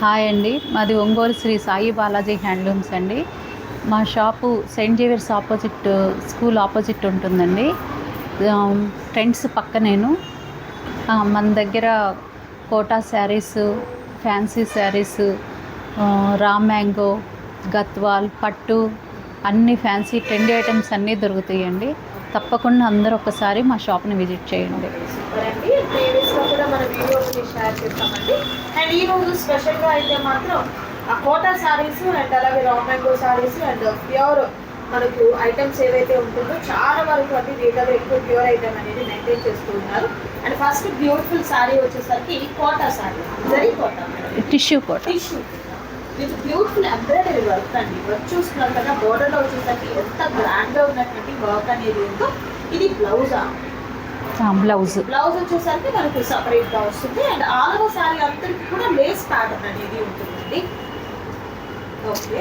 Hi అండి. మాది Ongole Shri Sai Balaji handlooms అండి. మా shop saint Xavier's opposite school opposite ఉంటుందండి. ఫ్రెండ్స్ పక్క నేను. మన దగ్గర Kota sarees fancy sarees Ram mango Gadwal పట్టు అన్ని ఫ్యాన్సీ ట్రెండీ ఐటమ్స్ అన్నీ దొరుకుతాయండి. తప్పకుండా అందరూ ఒకసారి మా షాప్ని విజిట్ చేయండి. సూపర్ అండి. కూడా మన షేర్ చేస్తామండి. అండ్ ఈ రోజు స్పెషల్గా అయితే మాత్రం ఆ కోటా సారీస్ అండ్ అలాగే Ram mango sarees and pure మనకు ఐటమ్స్ ఏవైతే ఉంటుందో చాలా వరకు అంటే వీళ్ళలో ఎక్కువ ప్యూర్ ఐటమ్ అనేది మెయింటైన్ చేస్తూ ఉన్నారు. అండ్ ఫస్ట్ బ్యూటిఫుల్ సారీ వచ్చేసరికి Kota sari zari Kota tissue Kota tissue with beautiful embroidery work అండి. వర్క్ చూసుకున్నారు కదా బోర్డర్లో వచ్చేసరికి ఎంత గ్రాండ్గా ఉన్నటువంటి వర్క్ అనేది ఉందో ఇది బ్లౌజా బ్లౌజ్ బ్లౌజ్ వచ్చేసరికి మనకి సపరేట్గా వస్తుంది. అండ్ ఆల్ ఓవర్ సారీ అందరికి కూడా లేస్ ప్యాటర్న్ అనేది ఉంటుందండి. ఓకే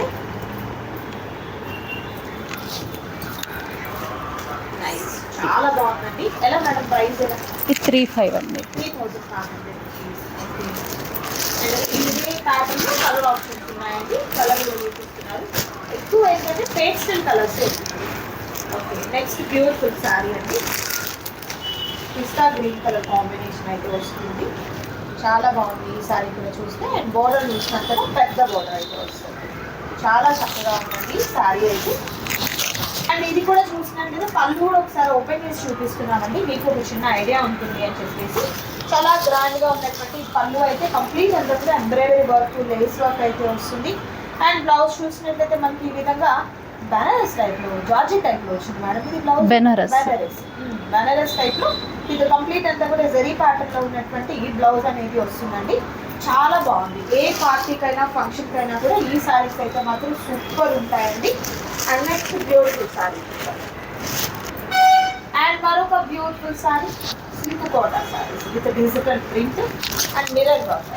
నైస్ చాలా బాగుందండి. ఎలా మేడం ప్రైస్ ఎలా త్రీ ఫైవ్ అండి. Three thousand five colour options ఉన్నాయండి. కలర్ చూపిస్తున్నారు. ఎక్కువ ఏంటంటే pastel colours okay next beautiful sari అండి. పిస్తా గ్రీన్ కలర్ కాంబినేషన్ అయితే వస్తుంది. చాలా బాగుంది ఈ సారీ కూడా చూస్తే. అండ్ బోర్డర్ చూసినంత పెద్ద బోర్డర్ అయితే వస్తుంది. చాలా చక్కగా ఉందండి శారీ అయితే. అండ్ ఇది కూడా చూసినాను కదా పళ్ళు కూడా ఒకసారి ఓపెన్ చేసి చూపిస్తున్నామండి మీకు ఒక చిన్న ఐడియా ఉంటుంది అని చెప్పేసి. చాలా గ్రాండ్గా ఉన్నటువంటి పళ్ళు అయితే కంప్లీట్ అంతా కూడా ఎంబ్రాయిడరీ వర్క్ లేస్ వర్క్ అయితే వస్తుంది. అండ్ బ్లౌజ్ చూసినట్లయితే మనకి ఈ విధంగా బనారస్ టైప్లో జార్జెట్ టైప్లో వచ్చింది మేడం. ఇది బ్లౌజ్ బెనారస్. బనారస్. బనారస్ టైప్లో. ఇది కంప్లీట్ అంతా కూడా జరీ ప్యాటర్న్లో ఉన్నటువంటి ఈ బ్లౌజ్ అనేది వస్తుందండి. చాలా బాగుంది. ఏ పార్టీకైనా ఫంక్షన్కైనా కూడా ఈ సారీస్ అయితే మాత్రం సూపర్ ఉంటాయండి. And next beautiful sari and మరొక beautiful sari silk Kota saris with digital print and mirror work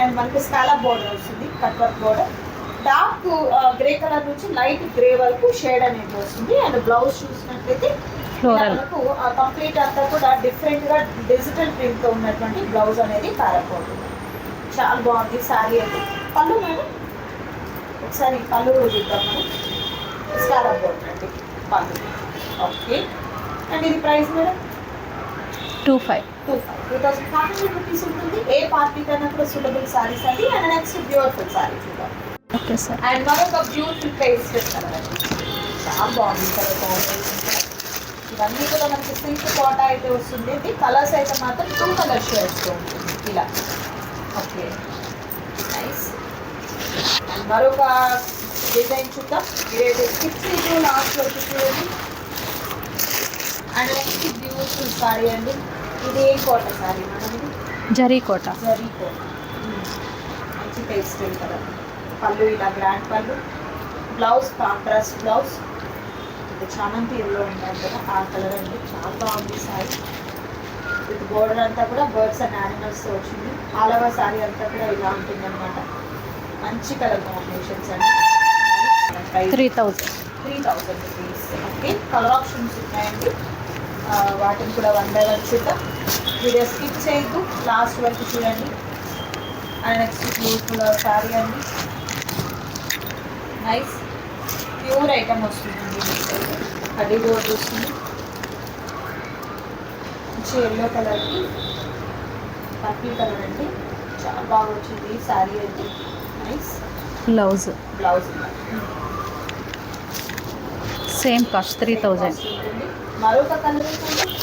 and మనకి స్కాలా బోర్డర్ వస్తుంది cut work border dark grey colour నుంచి లైట్ గ్రే వరకు షేడ్ అనేది వస్తుంది. అండ్ బ్లౌజ్ చూసినట్లయితే. మనకు కంప్లీట్ అంతా కూడా డిఫరెంట్గా డిజిటల్ ప్రింట్తో ఉన్నటువంటి బ్లౌజ్ అనేది పారపోతుంది చాలా బాగుంది సారీ అయితే. పళ్ళు మేడం? ఒకసారి పళ్ళు చూద్దాం మనం స్కాలా బోర్డర్ అండి పళ్ళు. ఓకే అండ్ ఇది price madam? Two five two five two thousand five hundred rupees ఉంటుంది. ఏ పార్టీ కన్నా కూడా సూటబుల్ సారీస్ అండి. అండ్ నెక్స్ట్ బ్యూటిఫుల్ సారీ చూద్దాం ఓకే సార్ అండ్ మరొక బ్యూటిఫుల్ పేస్ట్ కలర్ చాలా బాగుంది కలర్ కాంబినేషన్ ఇవన్నీ కూడా మనకి సిల్క్ కోట అయితే వస్తుంది కలర్స్ అయితే మాత్రం టూ కలర్ ఉంటుంది. ఇలా. ఓకే నైస్ అండ్ మరొక డిజైన్ చూద్దాం. స్టిచ్ ఇది లాస్ట్ వచ్చి చూడండి అండ్ నెక్స్ట్ బ్యూటిఫుల్ సారీ అండి. ఇది ఇది జరీ కోట. జరీ కోట. మంచి కదా పళ్ళు ఇలా grand pallu. Blouse contrast blouse. ఇది ఉంటాయి కదా ఆ కలర్ అండి. చాలా బాగుంది సారీ. విత్ బోర్డర్ అంతా కూడా బర్డ్స్ అండ్ యానిమల్స్తో వచ్చింది. ఆల్ ఓవర్ సారీ అంతా కూడా ఇలా ఉంటుంది అనమాట మంచి కలర్ కాంబినేషన్స్ అండి. Three thousand three rupees okay colour options ఉన్నాయండి. వాటిని కూడా వన్ బై వన్ చూద్దాం. వీడియో స్కిప్ చేయొద్దు లాస్ట్ వరకు చూడండి. అండ్. నెక్స్ట్ బ్యూటిఫుల్ సారీ అండి నైస్ ప్యూర్ ఐటమ్ వస్తుందండి కడ్డీ బోర్డ్ వస్తుంది మంచి ఎల్లో కలర్కి పర్పుల్ కలర్ అండి. చాలా బాగా వచ్చింది సారీ అయితే. Nice blouse blouse same cost three thousand మరొక కలర్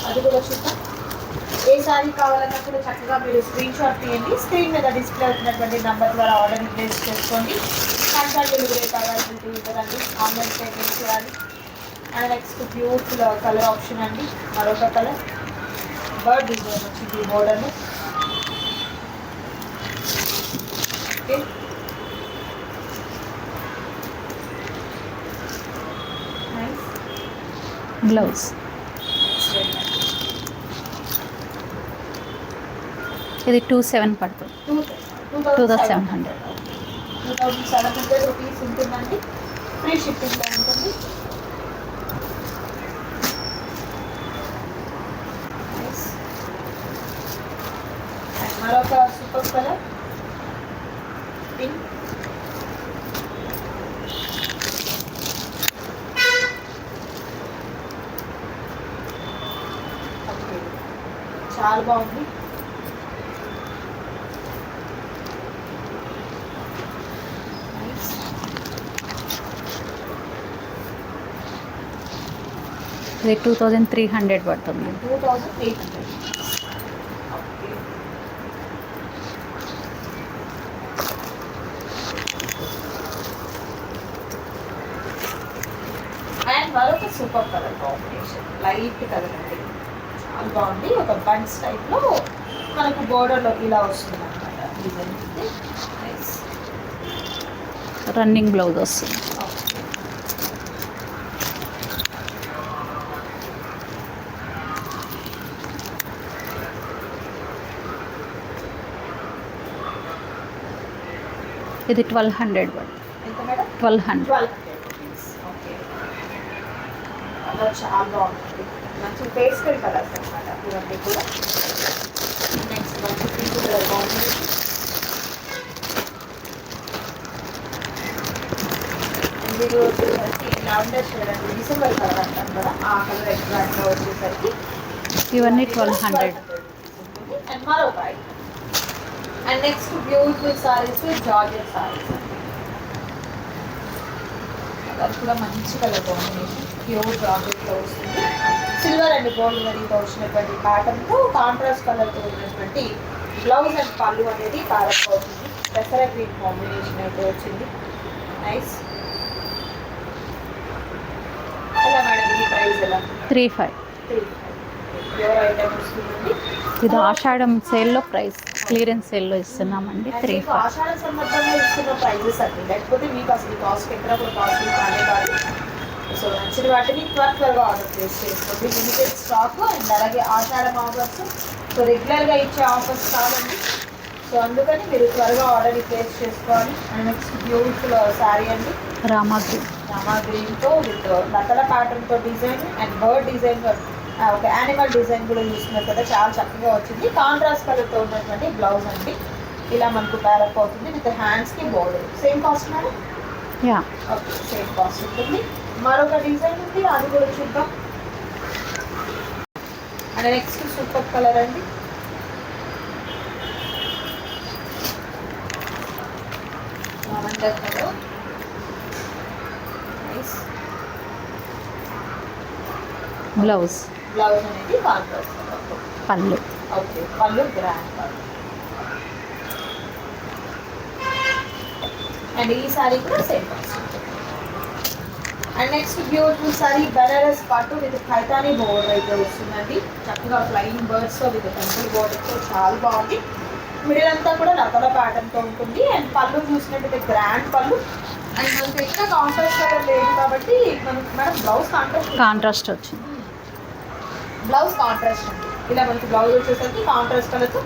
అది కూడా చూద్దాం. ఏ శారీ కావాలన్నా కూడా చక్కగా మీరు స్క్రీన్ షాట్ తీయండి. స్క్రీన్ మీద డిస్ప్లే అవుతున్నటువంటి నెంబర్ ద్వారా ఆర్డర్ ప్లేస్ చేసుకోండి. కాంటాక్ట్ డెలివరీ అవైలబిలిటీ ఇవ్వదండి. ఆన్లైన్ పేమెంట్ చేయాలి and next beautiful colour option అండి. మరొక కలర్ బర్డ్ డిజైన్ వచ్చింది ఈ బోర్డర్లో ఓకే నైస్ బ్లౌజ్ ఇది టూ సెవెన్ పడుతుంది two 2700. Two thousand seven hundred rupees ఉంటుందండి ఫ్రీ షిప్పింగ్లో ఉంటుంది Nice. And మరొక సూపర్ కలర్ పిన్ ఓకే చాలా బాగుంది నైస్ ఇది టూ థౌజండ్ త్రీ హండ్రెడ్ పడుతుంది. మరొక super colour combination light colour అండి. చాలా బాగుంది. ఒక టైప్లో మనకు బోర్డర్లో ఇలా వస్తుంది అనమాట రన్నింగ్ బ్లౌజ్ వస్తుంది. ఇది ట్వెల్వ్ హండ్రెడ్ పడుతుంది ఎంత madam twelve hundred twelve hundred rupees okay colour చాలా బాగుంటుంది మంచి పేస్టల్ కలర్స్ అనమాట ఇవన్నీ కూడా నెక్స్ట్ మంచి పింక్ కలర్ కాంబినేషన్ మీరు వచ్చేసరికి లావెండర్ షేడ్ అండి డిసెంబర్ కలర్ అంటాం కదా ఆ కలర్ ఎగ్జాక్ట్గా వచ్చేసరికి ఇవన్నీ ట్వెల్వ్ హండ్రెడ్ అండ్ మరొక item and next beautiful saris georgette saris అది కూడా మంచి కలర్ కాంబినేషన్ ప్యూర్ జార్జెట్లో వస్తుంది సిల్వర్ అండ్ గోల్డ్ మరీతో వచ్చినటువంటి ప్యాటర్న్తో కాంట్రాస్ట్ కలర్తో ఉన్నటువంటి బ్లౌజ్ అండ్ పళ్ళు అనేది కారప్ అవుతుంది దసరా గ్రీన్ కాంబినేషన్ అయితే వచ్చింది. నైస్ ఎలా మేడం ఈ ప్రైస్ ఎలా? Three five. Three pure item వస్తుందండి ఇది ఆషాఢం సేల్లో ప్రైస్ క్లియరెన్స్ సేల్లో ఇస్తున్నామండి. త్రీ సో నచ్చిన వాటిని త్వర త్వరగా ఆర్డర్ ప్లేస్ చేసుకోండి. లిమిటెడ్ స్టాక్ అండ్ అలాగే ఆషాఢం ఆఫర్స్ సో రెగ్యులర్గా ఇచ్చే ఆఫర్స్ సో అందుకని మీరు త్వరగా ఆర్డర్ ప్లేస్ చేసుకోవాలి. అండ్ నెక్స్ట్ బ్యూటిఫుల్ శారీ అండి. రామాగ్రి రామా గ్రీన్తో విత్ ప్యాటర్న్తో డిజైన్ అండ్ బర్డ్ డిజైన్ ఒక యానిమల్ డిజైన్ కూడా చూస్తున్నారు కదా చాలా చక్కగా వచ్చింది. కాంట్రాస్ట్ కలర్తో ఉన్నటువంటి బ్లౌజ్ అండి. ఇలా మనకు ప్యారప్ అవుతుంది విత్ హ్యాండ్స్కి border same cost madam? Yeah okay same cost ఉంటుంది. మరొక డిజైన్ ఉంది అది కూడా చూద్దాం. అండ్ నెక్స్ట్ సూపర్ కలర్ అండి. బ్లౌజ్ బ్లౌజ్ అనేది contrast pallu. Okay pallu grand and ఈ సారీ కూడా same and next beautiful sari Banaras పట్టు విత్ ఖైతానీ బోర్డర్ అయితే వస్తుందండి. చక్కగా ఫ్లయింగ్ బర్డ్స్ విత్ టెంపుల్ బోర్డర్తో చాలా బాగుంది. మిడిల్ అంతా కూడా రకల ప్యాటర్న్తో ఉంటుంది. అండ్ పళ్ళు చూసినట్టయితే గ్రాండ్ పళ్ళు. అండ్ మనకి ఎక్కడ కాంట్రాస్ట్ కలర్ లేదు కాబట్టి మనకి మేడం బ్లౌజ్ కాంట్రాస్ట్ కాంట్రాస్ట్ వచ్చింది. బ్లౌజ్ కాంట్రాస్ట్ అండి. ఇలా మనకి బ్లౌజ్ వచ్చేసరికి కాంట్రాస్ట్ కలర్తో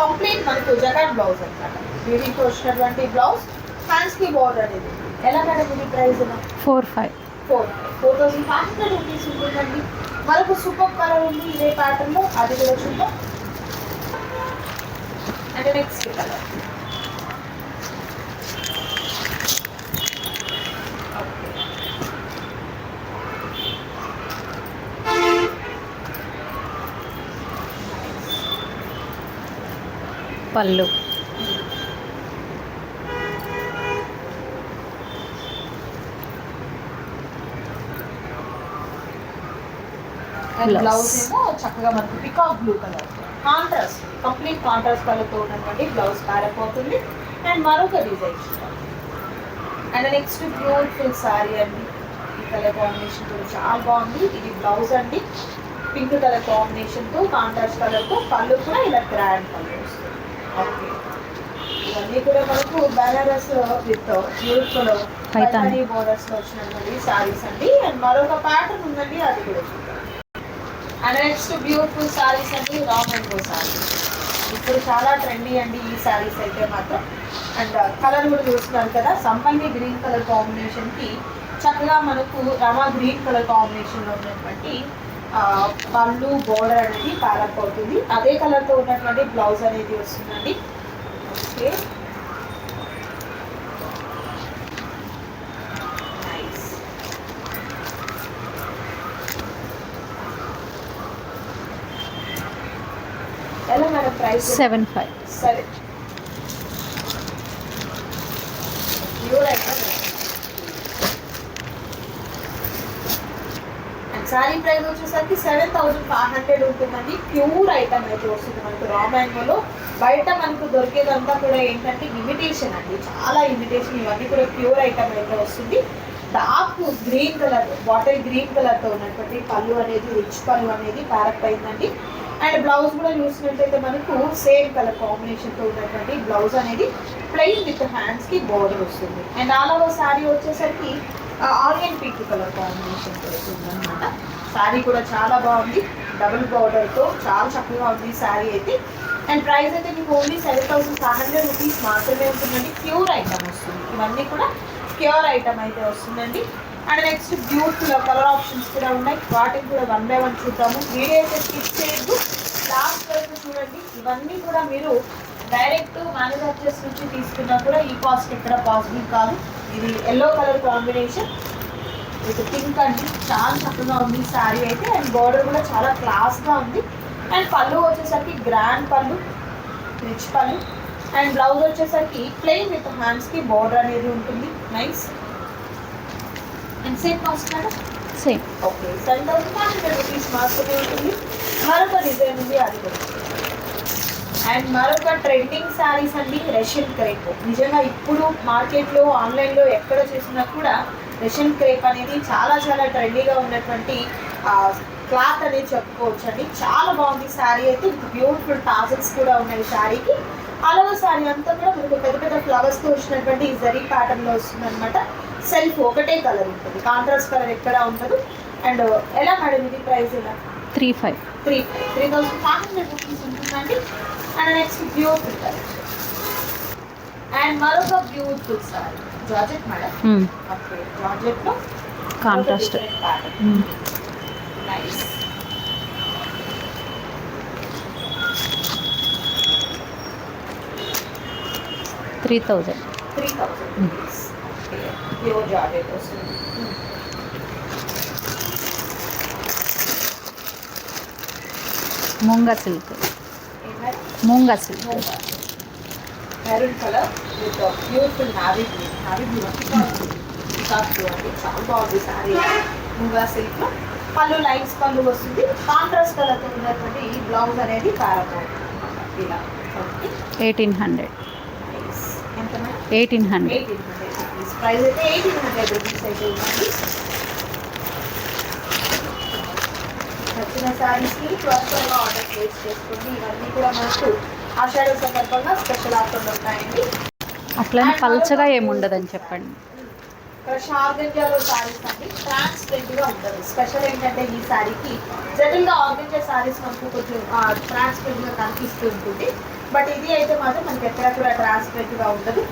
కంప్లీట్ మనకు జగాట్ బ్లౌజ్ అనమాట వీడికి వచ్చినటువంటి బ్లౌజ్ హ్యాండ్స్కి బోర్డర్ అనేది. ఎలా మేడం ఇది price four five. Four four thousand five hundred rupees ఉంటుందండి. మరొక సూపర్ కలర్ ఉంది ఇదే ప్యాటర్న్లో అది కూడా చూద్దాం. అంటే నెక్స్ట్ కలర్. పళ్ళు. బ్లౌజ్ ఏమో చక్కగా మనకు peacock blue colour contrast complete contrast కలర్తో ఉన్నటువంటి బ్లౌజ్ ప్యారప్ అవుతుంది అండ్ మరొక design and next beautiful sari అండి. ఈ కలర్ కాంబినేషన్ కూడా చాలా బాగుంది. ఇది బ్లౌజ్ అండి. పింక్ కలర్ కాంబినేషన్తో కాంట్రాస్ట్ కలర్తో పళ్ళు కూడా ఇలా గ్రాండ్ కలర్ ఓకే. ఇవన్నీ కూడా మనకు Banaras with Python. Paithani. Borders వచ్చినటువంటి శారీస్ అండి. అండ్ మరొక ప్యాటర్న్ ఉందండి అది కూడా అండ్ నెక్స్ట్ బ్యూటిఫుల్ శారీస్ అండి రా మ్యాంగో శారీస్ ఇప్పుడు చాలా ట్రెండీ అండి ఈ శారీస్ అయితే మాత్రం. అండ్ కలర్ కూడా చూస్తున్నారు కదా సంపంగి గ్రీన్ కలర్ కాంబినేషన్కి చక్కగా మనకు రమా గ్రీన్ కలర్ కాంబినేషన్లో ఉన్నటువంటి ఆ, పళ్ళు బోర్డర్ అనేది ప్యారప్ అవుతుంది. అదే కలర్తో ఉన్నటువంటి బ్లౌజ్ అనేది వస్తుందండి. ఓకే. ఎలా మేడం ప్రైస్ సెవెన్ ఫైవ్ సరే శారీ ప్రైస్ వచ్చేసరికి సెవెన్ థౌసండ్ ఫైవ్ హండ్రెడ్ ఉంటుందండి. ప్యూర్ ఐటమ్ అయితే వస్తుంది మనకు రా మ్యాంగోలో. బయట మనకు దొరికేదంతా కూడా ఏంటంటే ఇమిటేషన్ అండి. చాలా ఇమిటేషన్ ఇవన్నీ కూడా ప్యూర్ ఐటమ్ అయితే వస్తుంది. Dark green colour bottle green కలర్తో ఉన్నటువంటి పళ్ళు అనేది రిచ్ పళ్ళు అనేది ప్యారప్ అయిందండి. అండ్ బ్లౌజ్ కూడా చూసినట్టయితే మనకు సేమ్ కలర్ కాంబినేషన్తో ఉన్నటువంటి బ్లౌజ్ అనేది ప్లెయిన్ విత్ హ్యాండ్స్కి బోర్డర్ వస్తుంది. అండ్ ఆల్ ఓవర్ శారీ వచ్చేసరికి ఆనియన్ పీక్ కలర్ కాంబినేషన్ అనమాట శారీ కూడా చాలా బాగుంది. డబుల్ బార్డర్తో చాలా చక్కగా ఉంది శారీ అయితే. అండ్ ప్రైస్ అయితే మీకు only seven thousand five hundred rupees మాత్రమే ఉంటుందండి. ప్యూర్ ఐటమ్ వస్తుంది. ఇవన్నీ కూడా ప్యూర్ ఐటమ్ అయితే వస్తుందండి. And next beautiful colour options కూడా ఉన్నాయి. వాటిని కూడా వన్ బై వన్ చూద్దాము. వీడియో అయితే స్కిప్ చేయొద్దు. లాస్ట్ వరకు చూడండి. ఇవన్నీ కూడా మీరు డైరెక్ట్ మ్యానుఫ్యాక్చర్స్ నుంచి తీసుకున్నా కూడా ఈ కాస్ట్ ఎక్కడ పాసిబుల్ కాదు. ఇది yellow colour combination with pink అండి చాలా చక్కగా ఉంది శారీ అయితే. అండ్ బార్డర్ కూడా చాలా క్లాస్గా ఉంది. అండ్ పళ్ళు వచ్చేసరికి grand pallu rich pallu. And blouse వచ్చేసరికి ప్లెయిన్ విత్ హ్యాండ్స్కి బార్డర్ అనేది ఉంటుంది. Nice and same cost madam same okay seven thousand five hundred rupees మాత్రమే ఉంటుంది. మరొక డిజైన్ ఉంది అది కూడా. అండ్ మరొక ట్రెండింగ్ శారీస్ అండి రష్యన్ క్రేప్ నిజంగా ఇప్పుడు మార్కెట్లో ఆన్లైన్లో ఎక్కడ చూసినా కూడా రష్యన్ క్రేప్ అనేది చాలా చాలా ట్రెండీగా ఉన్నటువంటి క్లాత్ అనేది చెప్పుకోవచ్చు అండి చాలా బాగుంది శారీ అయితే. బ్యూటిఫుల్ టాజల్స్ కూడా ఉన్నాయి శారీకి అలవ శారీ అంతా కూడా మనకు పెద్ద పెద్ద ఫ్లవర్స్తో వచ్చినటువంటి జరీ ప్యాటర్న్లో వస్తుంది అనమాట సెల్ఫ్ ఒకటే కలర్ ఉంటుంది. కాంట్రాస్ట్ కలర్ ఎక్కడ ఉండదు. అండ్ ఎలా మేడం ఇది ప్రైస్ ఎలా? Three five. Three three thousand five hundred rupees ఉంటుందండి. And next beautiful colour and మరొక beautiful sari georgette madam okay జార్జెట్లో contrast nice three thousand three rupees pure georgette వస్తుంది Moonga silk Moonga silk maroon colour with beautiful navy blue navy blue blue అండి చాలా బాగుంది sari Moonga silk pallu lines pallu వస్తుంది. Contrast కలర్తో ఉన్నటువంటి ఈ blouse అనేది పారబోతుంది ఇలా. Okay. Eighteen hundred eighteen hundred price అయితే ఎయిటీన్ హండ్రెడ్ రూపీస్ అయితే ఉందండి నచ్చిన శారీస్కి త్వరగా ఆర్డర్ ప్లేస్ చేసుకోండి ఇవన్నీ కూడా మనకు ఆషాఢ సందర్భంగా స్పెషల్ ఆఫర్లు ఉంటాయండి. అట్లనే పల్చగా ఏముండదని చెప్పండి. ఆర్గంజాలో శారీస్ అండి. ట్రాన్స్పరెంట్గా ఉంటుంది. స్పెషల్ ఏంటంటే ఈ శారీకి జనరల్గా ఆర్గంజా శారీస్ మనకు కొంచెం ట్రాన్స్పరెంట్గా కనిపిస్తూ ఉంటుంది. బట్ ఇది అయితే మాత్రం మనకి ఎక్కడ కూడా ట్రాన్స్పరెంట్గా ఉండదు.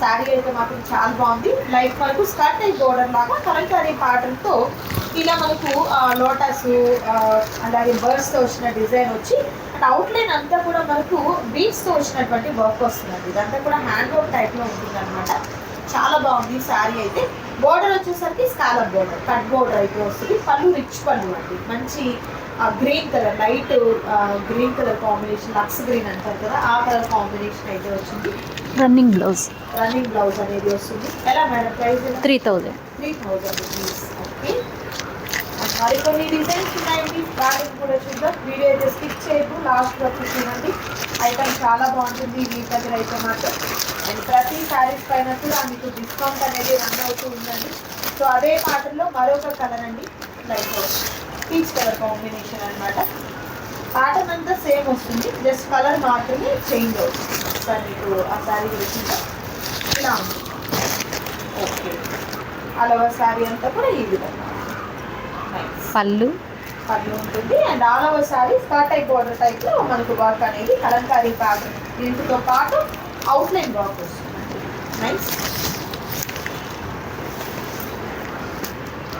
శారీ అయితే మాత్రం చాలా బాగుంది. లైక్ మనకు స్కర్ట్ అండ్ బోర్డర్ లాగా కలంకారీ pattern తో ఇలా మనకు లోటస్ అలాగే బర్డ్స్తో వచ్చిన డిజైన్ వచ్చి అండ్ అవుట్లైన్ అంతా కూడా మనకు బీట్స్తో వచ్చినటువంటి వర్క్ వస్తుందండి ఇదంతా కూడా హ్యాండ్ వర్క్ టైప్లో ఉంటుంది చాలా బాగుంది శారీ అయితే. బోర్డర్ వచ్చేసరికి స్కాలప్ బోర్డర్ కట్ బోర్డర్ అయితే వస్తుంది. పళ్ళు రిచ్ పళ్ళు అండి. మంచి green colour light green colour combination lux green అంటారు కదా ఆ కలర్ కాంబినేషన్ అయితే వచ్చింది. రన్నింగ్ బ్లౌజ్ రన్నింగ్ బ్లౌజ్ అనేది వస్తుంది. ఎలా madam price three thousand three thousand rupees మరికొన్ని డిజైన్స్ ఉన్నాయండి. వాటిని కూడా చూద్దాం. వీడియో అయితే స్కిప్ చేయదు లాస్ట్ వరకు చూడండి. ఐటమ్ చాలా బాగుంటుంది. మీ దగ్గర అయితే మాత్రం. అండ్ ప్రతి శారీస్ పైన కూడా మీకు డిస్కౌంట్ అనేది రన్ అవుతూ ఉందండి. సో అదే పాటల్లో మరొక కలర్ అండి. లైక్ పీచ్ కలర్ కాంబినేషన్ అన్నమాట. ప్యాటర్న్ అంతా సేమ్ వస్తుంది. జస్ట్ కలర్ మాత్రమే చేంజ్ అవుతుంది. సార్ మీకు ఆ శారీ గురించి ఇలా ఉంది. ఓకే అలవ శారీ అంతా కూడా ఈ విధంగా. పళ్ళు. పళ్ళు ఉంటుంది. And all over type border టైప్లో మనకు వర్క్ అనేది కలంకారీ ప్యాటర్న్ దీంతో పాటు అవుట్లైన్ వర్క్ వస్తుంది. నైస్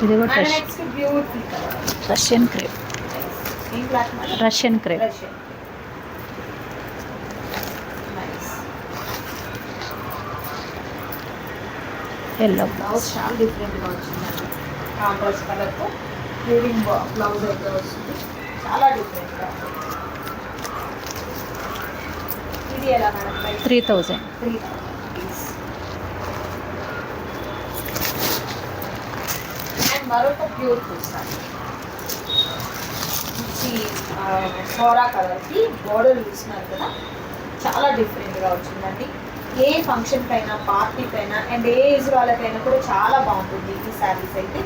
ఇది కూడా beautiful Russian crepe Russian crepe Russian nice yellow blouse చాలా డిఫరెంట్గా వచ్చిందండి కాంట్రాస్ట్ కలర్తో ప్యూరింగ్ బ్లౌజ్ అయితే వస్తుంది చాలా డిఫరెంట్గా ఇది ఎలా madam? Three thousand three and మరొక ప్యూర్ మంచి సోరా కలర్కి బోర్డర్ చూస్తున్నారు కదా చాలా డిఫరెంట్గా వచ్చిందండి. ఏ ఫంక్షన్ పైన పార్టీ పైన అండ్ ఏ ఏజ్ వాళ్ళకైనా కూడా చాలా బాగుంటుంది ఈ శారీస్ అయితే.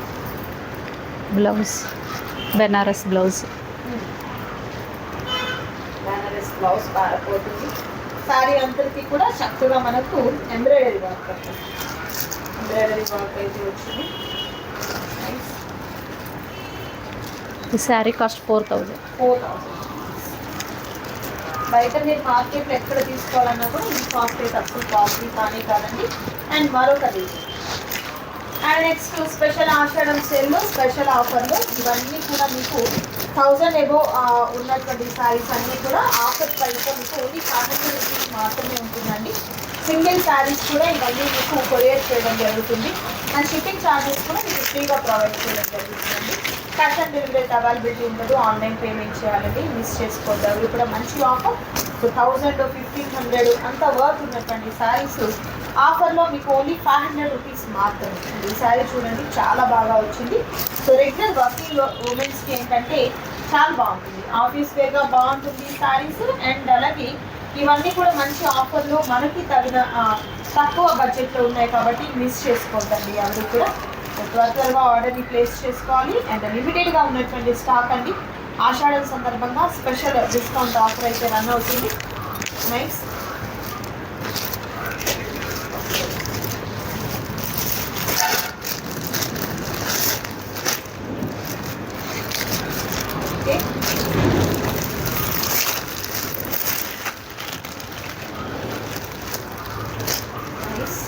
Blouse Banaras blouse. Banaras blouse పారపోతుంది. Sari అంతటికి కూడా చక్కగా మనకు ఎంబ్రాయిడరీ వర్క్ ఎంబ్రాయిడరీ వర్క్ అయితే వచ్చింది. ఈ sari cost four thousand. Four thousand బయట మీరు మార్కెట్లో ఎక్కడ తీసుకోవాలన్నా కూడా ఈ కాస్ట్ అయితే అసలు కాస్ట్లీ కానీ కాదండి. అండ్ మరొకటి అండ్ నెక్స్ట్ స్పెషల్ ఆషాఢం సేల్లో స్పెషల్ ఆఫర్లు ఇవన్నీ కూడా మీకు థౌజండ్ ఎబో ఉన్నటువంటి శారీస్ అన్నీ కూడా ఆఫర్ ప్రైస్లో మీకు ఓన్లీ ఫైవ్ హండ్రెడ్ రూపీస్ మాత్రమే ఉంటుందండి. సింగిల్ శారీస్ కూడా ఇవన్నీ మీకు కొరియర్ చేయడం జరుగుతుంది. అండ్ షిప్పింగ్ ఛార్జెస్ కూడా మీకు ఫ్రీగా ప్రొవైడ్ చేయడం జరుగుతుందండి. క్యాష్ ఆన్ డెలివరీ అవైలబిలిటీ ఉండదు. ఆన్లైన్ పేమెంట్ చేయాలండి. మిస్ చేసుకోవద్దు. కూడా మంచి offer so thousand fifteen hundred అంత వర్క్ ఉన్నటువంటి శారీస్ ఆఫర్లో మీకు ఓన్లీ ఫైవ్ హండ్రెడ్ రూపీస్ మాత్రమే. ఈ శారీ చూడండి చాలా బాగా వచ్చింది. సో రెగ్యులర్ వర్కింగ్ ఉమెన్స్కి ఏంటంటే చాలా బాగుంటుంది. ఆఫీస్ వేగా బాగుంటుంది శారీస్ అండ్ అలాగే ఇవన్నీ కూడా మంచి ఆఫర్లో మనకి తగిన తక్కువ బడ్జెట్లో ఉన్నాయి కాబట్టి మిస్ చేసుకోవద్దండి అందరూ కూడా. త్వర త్వరగా ఆర్డర్ని ప్లేస్ చేసుకోవాలి. అండ్ లిమిటెడ్గా ఉన్నటువంటి స్టాక్ అండి. ఆషాఢం సందర్భంగా స్పెషల్ డిస్కౌంట్ ఆఫర్ అయితే రన్ అవుతుంది. నైస్ ఓకే నైస్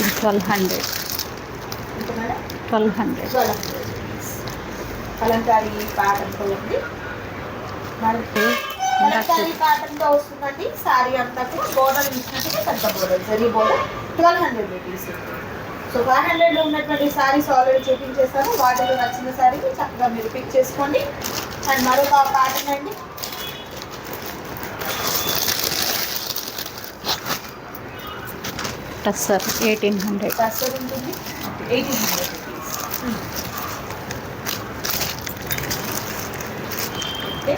ఇది twelve hundred twelve hundred Kalamkari ప్యాటర్న్తో ఉంది మనకి కలంకారీ ప్యాటర్న్తో వస్తుందండి శారీ అంతా కూడా బోర్డర్ ఇచ్చినట్టుగా పెద్ద border zari border twelve hundred rupees so హండ్రెడ్లో ఉన్నటువంటి శారీస్ ఆల్రెడీ చూపించేస్తాను వాటిలో నచ్చిన శారీని చక్కగా మీరు పిక్ చేసుకోండి. అండ్ మరొక ప్యాటర్న్ అండి. టస్సర్ ఎయిటీన్ హండ్రెడ్ టస్టర్ ఉంటుంది. ఎయిటీన్ హండ్రెడ్ ఓకే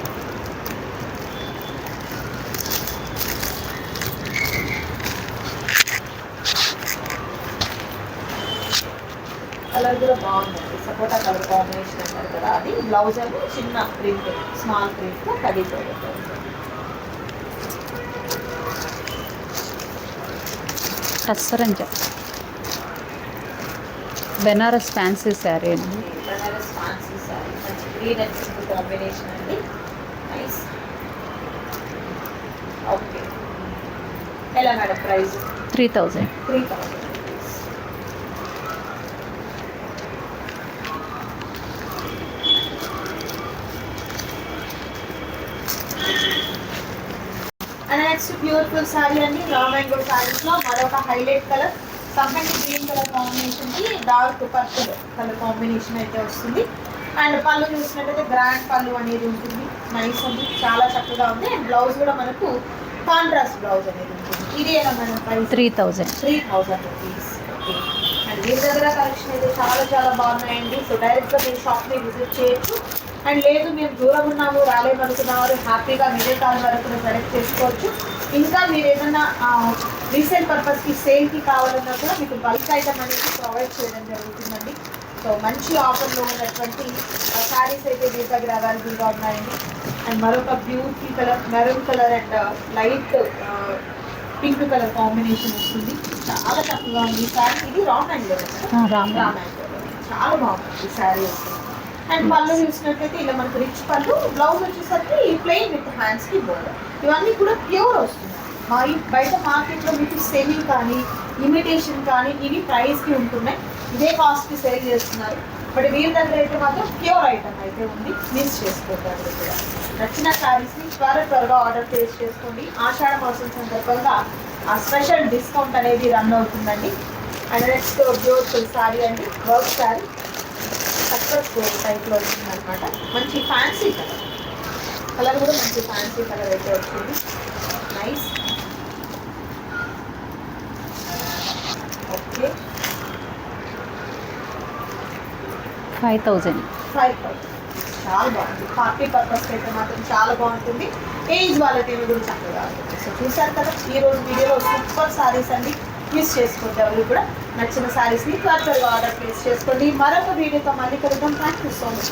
కలర్ కూడా బాగుందండి. సపోటా కలర్ కాంబినేషన్ అంటారు కదా అది. బ్లౌజ్ ఏమో చిన్న ప్రింట్ స్మాల్ ప్రింట్తో కడీతో టస్సర్ అని చెప్పి. బెనారస్ ఫ్యాన్సీ శారీ అండి. Banaras fancy green and pink combination అండి. నైస్ ఓకే ఎలా madam price? Three thousand. Three thousand and next beautiful sari అండి. రా మ్యాంగో శారీస్లో మరొక హైలైట్ కలర్ సంబంధి గ్రీన్ కలర్ కాంబినేషన్కి డార్క్ పర్పుల్ కలర్ కాంబినేషన్ అయితే వస్తుంది. అండ్ పళ్ళు చూసినట్టయితే గ్రాండ్ పళ్ళు అనేది ఉంటుంది. నైస్ ఉంది చాలా చక్కగా ఉంది. అండ్ బ్లౌజ్ కూడా మనకు కాంట్రాస్ట్ బ్లౌజ్ అనేది ఉంటుంది. ఇది ఎలా madam price three thousand three thousand rupees okay and వీరి దగ్గర కలెక్షన్ అయితే చాలా చాలా బాగున్నాయండి. సో డైరెక్ట్గా మీరు షాప్ని విజిట్ చేయొచ్చు. అండ్ లేదు మేము దూరం ఉన్నాము రాలేమనుకున్న వారు హ్యాపీగా మీరే కాల్ వరకు సెలెక్ట్ చేసుకోవచ్చు. ఇంకా మీరు ఏదైనా రీసేల్ పర్పస్కి సేల్కి కావాలన్నా కూడా మీకు బల్క్ ఐటమ్ అనేది ప్రొవైడ్ చేయడం జరుగుతుందండి. సో మంచి ఆఫర్లో ఉన్నటువంటి శారీస్ అయితే మీ దగ్గర అవైలబుల్గా ఉన్నాయండి. అండ్ మరొక beautiful colour maroon colour and light pink colour combination వస్తుంది. చాలా చక్కగా ఉంది ఈ శారీ. ఇది రాంగ్ అండ్ రామ్ రామ్ చాలా బాగుంది ఈ శారీ వస్తుంది అండ్ పళ్ళు చూసినట్లయితే ఇలా మనకు రిచ్ పళ్ళు. బ్లౌజ్ వచ్చేసరికి ప్లెయిన్ విత్ హ్యాండ్స్కి బోర్డర్ ఇవన్నీ కూడా ప్యూర్ వస్తుంది. మా ఈ బయట మార్కెట్లో మీకు సెమీ కానీ ఇమిటేషన్ కానీ ఇవి ప్రైస్కి ఉంటున్నాయి. ఇదే కాస్ట్కి సేల్ చేస్తున్నారు. బట్ వీరి దగ్గర అయితే మాత్రం ప్యూర్ ఐటమ్ అయితే ఉంది. మిస్ చేసుకోకండి కూడా. నచ్చిన శారీస్ని త్వర త్వరగా ఆర్డర్ ప్లేస్ చేసుకోండి. ఆషాఢ మాసం సందర్భంగా ఆ స్పెషల్ డిస్కౌంట్ అనేది రన్ అవుతుందండి. అండ్ నెక్స్ట్ బ్యూటిఫుల్ శారీ అండి. వర్క్ శారీ కట్ టైప్లో వచ్చింది అనమాట మంచి ఫ్యాన్సీ కలర్ కలర్ కూడా మంచి ఫ్యాన్సీ కలర్ అయితే వచ్చింది. Nice okay five thousand five thousand చాలా బాగుంది. పార్టీ పర్పస్ అయితే మాత్రం చాలా బాగుంటుంది. ఏజ్ వాళ్ళకి కూడా చక్కగా ఉంటుంది సో చూసారు కదా ఈ రోజు వీడియోలో సూపర్ సారీస్ మిస్ చేసుకోండి ఎవరు కూడా. నచ్చిన సారీస్ని త్వరగా ఆర్డర్ ప్లేస్ చేసుకోండి. మరొక వీడియోతో మళ్ళీ కలుద్దాం. Thank you so much